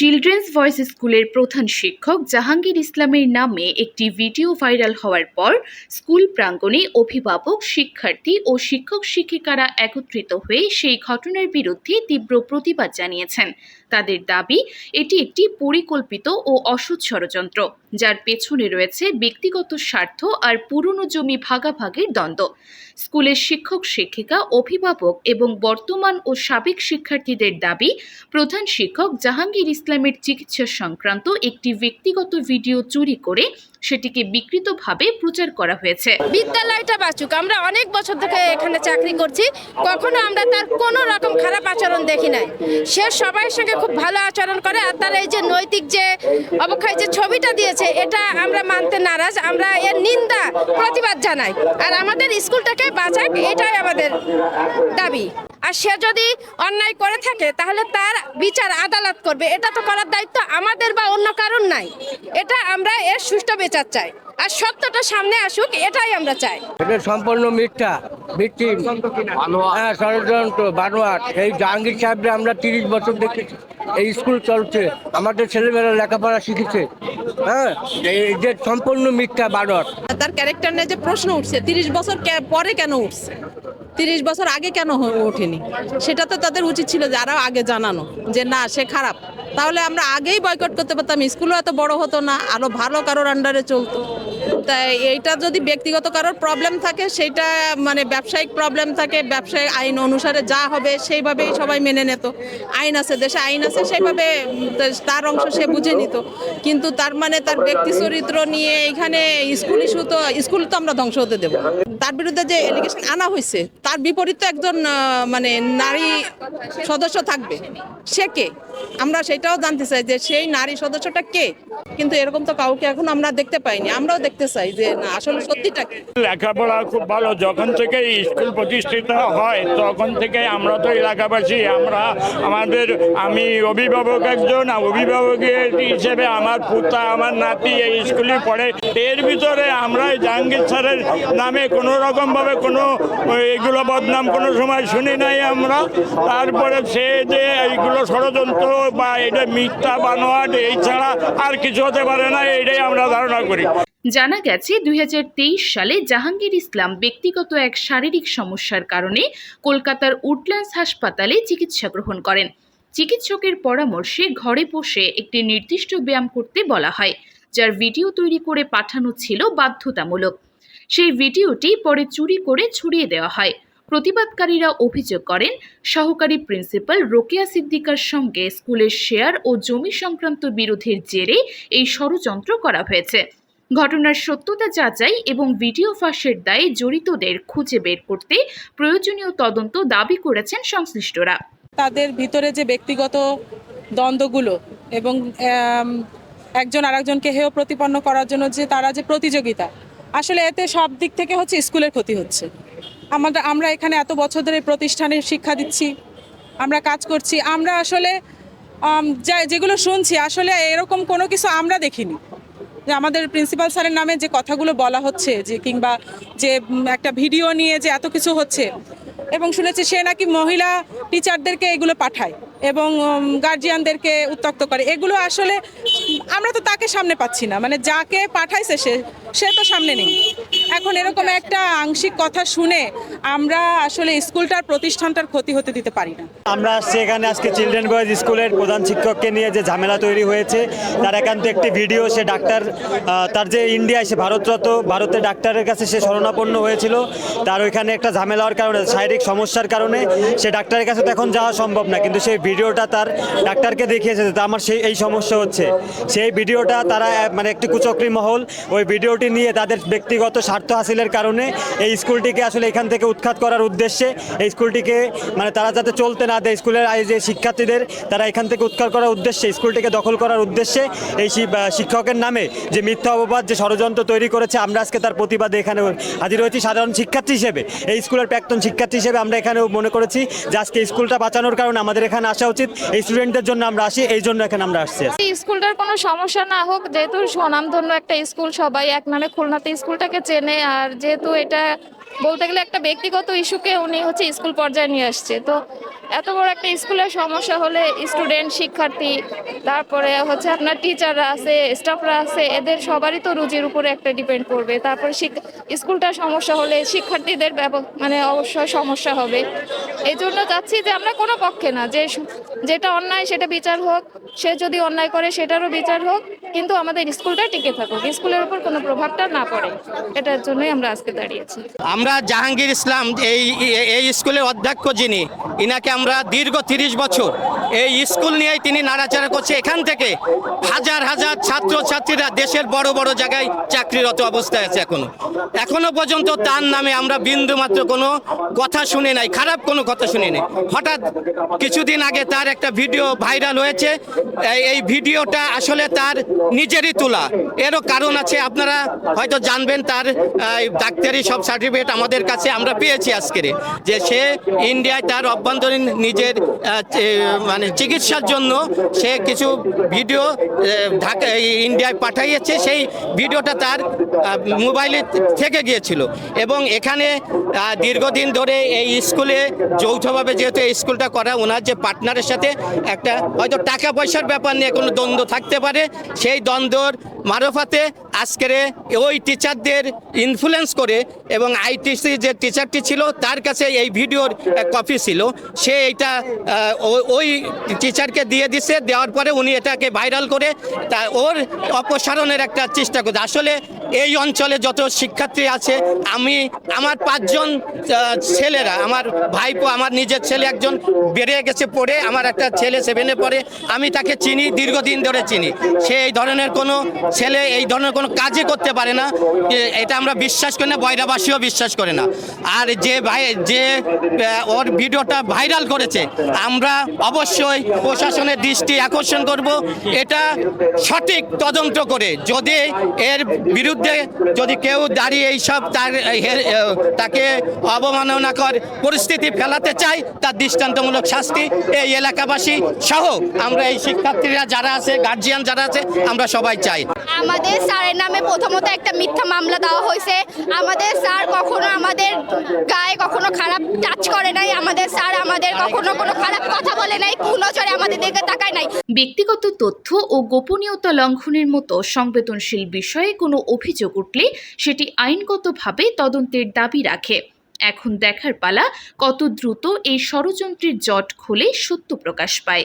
Children's voice স্কুলের প্রধান শিক্ষক জাহাঙ্গীর ইসলামের নামে একটি ভিডিও ভাইরাল হওয়ার পর স্কুল প্রাঙ্গণে অভিভাবক, শিক্ষার্থী ও শিক্ষক শিক্ষিকারা একত্রিত হয়ে সেই ঘটনার বিরুদ্ধে তীব্র প্রতিবাদ জানিয়েছেন। তাদের দাবি, এটি একটি পরিকল্পিত ও অসৎ ষড়যন্ত্র। যার পেছনে রয়েছে ব্যক্তিগত স্বার্থ আর পুরনো জমি ভাগাভাগির দ্বন্দ্ব। স্কুলের শিক্ষক, শিক্ষিকা, অভিভাবক এবং বর্তমান ও সাবেক শিক্ষার্থীদের দাবি, প্রধান শিক্ষক জাহাঙ্গীর ইসলামের চিকিৎসা সংক্রান্ত একটি ব্যক্তিগত ভিডিও চুরি করে সেটিকে বিকৃতভাবে প্রচার করা হয়েছে। বিদ্যালয়টা বাঁচুক, আমরা অনেক বছর থেকে এখানে চাকরি করছি, কখনো আমরা তার কোনো রকম খারাপ আচরণ দেখি নাই। সে সবার সঙ্গে খুব ভালো আচরণ করে, আর তার এই যে নৈতিক যে অবক্ষয় যে ছবিটা দিয়েছে, এটা আমরা মানতে নারাজ, আমরা এর নিন্দা, প্রতিবাদ জানাই। আর আমাদের স্কুলটাকে বাঁচাক, এটাই আমাদের দাবি। আর সে যদি অন্যায় করে থাকে তাহলে তার বিচার আদালত করবে। এটা তো করার দায়িত্ব আমাদের বা অন্য কারণ নাই। এটা আমরা এর সুষ্ঠু বিচার চাই। আর সত্যটা সামনে আসুক এটাই আমরা চাই। এটা সম্পূর্ণ মিথ্যা ভিত্তিম হ্যাঁ ষড়যন্ত্র বানোয়াট। এই জাহাঙ্গীর সাহেবরা আমরা তিরিশ বছর দেখেছি। এই স্কুল চলছে আমাদের ছেলেমেয়েরা লেখাপড়া শিখেছে। হ্যাঁ এই যে সম্পূর্ণ মিথ্যা বানোয়াট। তার ক্যারেক্টার নিয়ে যে প্রশ্ন উঠছে তিরিশ বছর পরে কেন উঠছে? তিরিশ বছর আগে কেন ওঠেনি? সেটা তো তাদের উচিত ছিল যারা আগে জানানো যে না, সে খারাপ। তাহলে আমরা আগেই বয়কট করতে পারতাম, স্কুলও এত বড় হতো না, আরও ভালো কারোর আন্ডারে চলতো। তাই এইটা যদি ব্যক্তিগত কারোর প্রবলেম থাকে সেটা মানে ব্যবসায়িক প্রবলেম থাকে ব্যবসায়িক আইন অনুসারে যা হবে সেইভাবেই সবাই মেনে নিত। আইন আছে, দেশে আইন আছে, সেইভাবে তার অংশ সে বুঝে নিত। কিন্তু তার মানে তার ব্যক্তি চরিত্র নিয়ে এখানে স্কুল ইস্যু তো স্কুল তো আমরা ধ্বংস হতে দেবো। তার বিরুদ্ধে যে এলিগেশন আনা হয়েছে, তার বিপরীতে একজন মানে নারী সদস্য থাকবে। সে কে? আমরা সেটাও জানতে চাই যে সেই নারী সদস্যটা কে? কিন্তু এরকম তো কাউকে এখন আমরা দেখতে পাইনি, আমরাও দেখতে চাই যে না, আসলে সত্যিটা কি? লেখাপড়া খুব ভালো, যখন থেকে স্কুল প্রতিষ্ঠিত হয়, তখন থেকে আমরা তো এলাকাবাসী, আমরা আমাদের, আমি অভিভাবক একজন অভিভাবকের হিসেবে আমার পুতা, আমার নাতি এই স্কুলে পড়ে। এর ভিতরে আমরা জাহাঙ্গীর স্যারের নামে কোনো রকমভাবে কোনো, এগুলো বদনাম কোনো সময় শুনি নাই আমরা। তারপরে সে যে এইগুলো ষড়যন্ত্র বা এটা মিথ্যা বানোয়াট এই ছাড়া আর কিছু হতে পারে না, এইটাই আমরা ধারণা করি। জানা গেছে, দুই সালে জাহাঙ্গীর ইসলাম ব্যক্তিগত এক শারীরিক সমস্যার কারণে কলকাতার উডল্যান্ডস হাসপাতালে চিকিৎসা গ্রহণ করেন। চিকিৎসকের পরামর্শে ঘরে বসে একটি নির্দিষ্ট ব্যায়াম করতে বলা হয়, যার ভিডিও তৈরি করে পাঠানো ছিল বাধ্যতামূলক। সেই ভিডিওটি পরে চুরি করে ছড়িয়ে দেওয়া হয়। প্রতিবাদকারীরা অভিযোগ করেন, সহকারী প্রিন্সিপাল রোকেয়া সিদ্দিকার সঙ্গে স্কুলের শেয়ার ও জমি সংক্রান্ত বিরোধের জেরে এই ষড়যন্ত্র করা হয়েছে। ঘটনার সত্যতা যাচাই এবং ভিডিও ফাঁসের দায়ে জড়িতদের খুঁজে বের করতে প্রয়োজনীয় তদন্ত দাবি করেছেন সংশ্লিষ্টরা। তাদের ভিতরে যে ব্যক্তিগত দ্বন্দ্বগুলো এবং একজন আরেকজনকে হেয় প্রতিপন্ন করার জন্য যে তারা যে প্রতিযোগিতা, আসলে এতে সব দিক থেকে হচ্ছে স্কুলের ক্ষতি হচ্ছে। আমাদের, আমরা এখানে এত বছর ধরে প্রতিষ্ঠানে শিক্ষা দিচ্ছি, আমরা কাজ করছি, আমরা আসলে যা- যেগুলো শুনছি, আসলে এরকম কোনো কিছু আমরা দেখিনি। যে আমাদের প্রিন্সিপাল স্যারের নামে যে কথাগুলো বলা হচ্ছে, যে কিংবা যে একটা ভিডিও নিয়ে যে এত কিছু হচ্ছে, এবং শুনেছি সে নাকি মহিলা টিচারদেরকে এগুলো পাঠায় এবং গার্জিয়ানদেরকে উত্তক্ত করে। এগুলো আসলে, আমরা তো তাকে সামনে পাচ্ছি না মানে যাকে পাঠাইছে সে সে তো সামনে নেই। এখন এরকম একটা আংশিক কথা শুনে আমরা আসলে স্কুলটার প্রতিষ্ঠানটার ক্ষতি হতে দিতে পারি না। আমরা সেখানে আজকে চিলড্রেন বয়েজ স্কুলের প্রধান শিক্ষককে নিয়ে যে ঝামেলা তৈরি হয়েছে, তার একান্ত একটি ভিডিও, সে ডাক্তার তার যে ইন্ডিয়ায় সে ভারতরত ভারতের ডাক্তারের কাছে সে শরণাপন্ন হয়েছিল, তার ওইখানে একটা ঝামেলা হওয়ার কারণে, শারীরিক সমস্যার কারণে সে ডাক্তারের কাছে তো এখন যাওয়া সম্ভব না, কিন্তু সেই ভিডিওটা তার ডাক্তারকে দেখিয়েছে যে আমার সেই, এই সমস্যা হচ্ছে। সেই ভিডিওটা তারা মানে একটি কুচক্রি মহল, ওই ভিডিওটি নিয়ে তাদের ব্যক্তিগত স্বার্থ হাসিলের কারণে এই স্কুলটিকে আসলে এখান থেকে উৎখাত করার উদ্দেশ্যে এই স্কুলটিকে মানে তারা যাতে চলতে না দেয়, স্কুলের যে শিক্ষার্থীদের, তারা এখান থেকে উৎখাত করার উদ্দেশ্যে, স্কুলটিকে দখল করার উদ্দেশ্যে এই শিক্ষকের নামে যে মিথ্যা অপবাদ, যে ষড়যন্ত্র তৈরি করেছে, আমরা আজকে তার প্রতিবাদে এখানে হাজির হয়েছি। সাধারণ শিক্ষার্থী হিসেবে, এই স্কুলের প্রাক্তন শিক্ষার্থী হিসেবে আমরা এখানেও মনে করেছি যে আজকে স্কুলটা বাঁচানোর কারণে আমাদের এখানে আসা উচিত। এই স্টুডেন্টদের জন্য আমরা আসি, এই জন্য এখানে আমরা আসছি স্কুলটার কোনো সমস্যা না হোক, যেহেতু স্বনামধন্য একটা স্কুল, সবাই এক নামে খুলনাতে স্কুলটাকে চেনে আর যেহেতু এটা বলতে গেলে একটা ব্যক্তিগত ইস্যুকে উনি হচ্ছে স্কুল পর্যায়ে নিয়ে আসছে। তো এত বড় একটা স্কুলের সমস্যা হলে স্টুডেন্ট, শিক্ষার্থী, তারপরে হচ্ছে আপনার টিচাররা আছে, স্টাফরা আছে, এদের সবারই তো রুজির উপরে একটা ডিপেন্ড করবে। তারপরে স্কুলটা স্কুলটার সমস্যা হলে শিক্ষার্থীদের ব্যাপক মানে অবশ্যই সমস্যা হবে। এই জন্য চাচ্ছি যে আমরা কোনো পক্ষে না, যে যেটা অন্যায় সেটা বিচার হোক, সে যদি অন্যায় করে সেটারও বিচার হোক, কিন্তু আমাদের স্কুলটা টিকে থাকুক। স্কুলের উপর কোনো প্রভাবটা না পড়ে। এটার জন্যই আমরা আজকে দাঁড়িয়েছি। আমরা জাহাঙ্গীর ইসলাম, এই এই স্কুলের অধ্যক্ষ যিনি, ইনাকে আমরা দীর্ঘ তিরিশ বছর এই স্কুল নিয়েই তিনি নাড়াচাড়া করছে। এখান থেকে হাজার হাজার ছাত্র ছাত্রীরা দেশের বড় বড় জায়গায় চাকরিরত অবস্থায় আছে এখনও। এখনও পর্যন্ত তার নামে আমরা বিন্দু মাত্র কোনো কথা শুনে নাই, খারাপ কোনো কথা শুনি নাই। হঠাৎ কিছুদিন আগে তার একটা ভিডিও ভাইরাল হয়েছে। এই- ভিডিওটা আসলে তার নিজেরই তোলা। এরও কারণ আছে, আপনারা হয়তো জানবেন তার ডাক্তারি সব সার্টিফিকেট আমাদের কাছে আমরা পেয়েছি আজকের। যে সে ইন্ডিয়ায় তার অভ্যন্তরীণ নিজের চে- মানে চিকিৎসার জন্য সে কিছু ভিডিও ঢাকা ইন্ডিয়ায় পাঠাইয়েছে, সেই ভিডিওটা তার মোবাইলে থেকে গিয়েছিল। এবং এখানে দীর্ঘদিন ধরে এই স্কুলে যৌথভাবে যেহেতু এই স্কুলটা করা, ওনার যে পার্টনারের সাথে একটা হয়তো টাকা পয়সার ব্যাপার নিয়ে কোনো দ্বন্দ্ব থাকতে পারে, সেই দ্বন্দ্বর মারফাতে আজকের ওই টিচারদের ইনফ্লুয়েন্স করে এবং আইটিসি যে টিচারটি ছিল, তার কাছে এই ভিডিওর কপি ছিল। সে এটা ওই টিচারকে দিয়ে দিছে, দেওয়ার পরে উনি এটাকে ভাইরাল করে, তা ওর অপসারণের একটা চেষ্টা করছে। আসলে এই অঞ্চলে যত শিক্ষার্থী আছে, আমি, আমার পাঁচজন ছেলেরা, আমার ভাইপো, আমার নিজের ছেলে একজন বেড়ে গেছে পড়ে, আমার একটা ছেলে সেভেনে পড়ে, আমি তাকে চিনি, দীর্ঘদিন ধরে চিনি। সে এই ধরনের কোনো ছেলে, এই ধরনের কোনো কাজই করতে পারে না। এটা আমরা বিশ্বাস করি না বয়রাবাসীও বিশ্বাস করে না। আর যে ভাই, যে ওর ভিডিওটা ভাইরাল করেছে, আমরা অবশ্যই প্রশাসনের দৃষ্টি আকর্ষণ করব। এটা সঠিক তদন্ত করে, যদি এর বিরুদ্ধে যদি কেউ দাঁড়িয়ে এইসব তার তাকে অবমাননাকর পরিস্থিতি ফেলাতে চায়, তার দৃষ্টান্তমূলক শাস্তি এই এলাকাবাসী সহ আমরা এই শিক্ষার্থীরা যারা আছে গার্জিয়ান যারা আছে, আমরা সবাই চাই। আমাদের স্যারের নামে প্রথমত একটা মিথ্যা মামলা দেওয়া হয়েছে। আমাদের স্যার কখনো আমাদের গায়ে কখনো খারাপ টাচ করে নাই। আমাদের স্যার আমাদের কখনো কোনো খারাপ কথা বলে নাই কুনজরে আমাদের দিকে তাকায় নাই। ব্যক্তিগত তথ্য ও গোপনীয়তা লঙ্ঘনের মতো সংবেদনশীল বিষয়ে কোনো অভিযোগ উঠলে সেটি আইনগতভাবে তদন্তের দাবি রাখে। এখন দেখার পালা কত দ্রুত এই ষড়যন্ত্রের জট খুলে সত্য প্রকাশ পায়।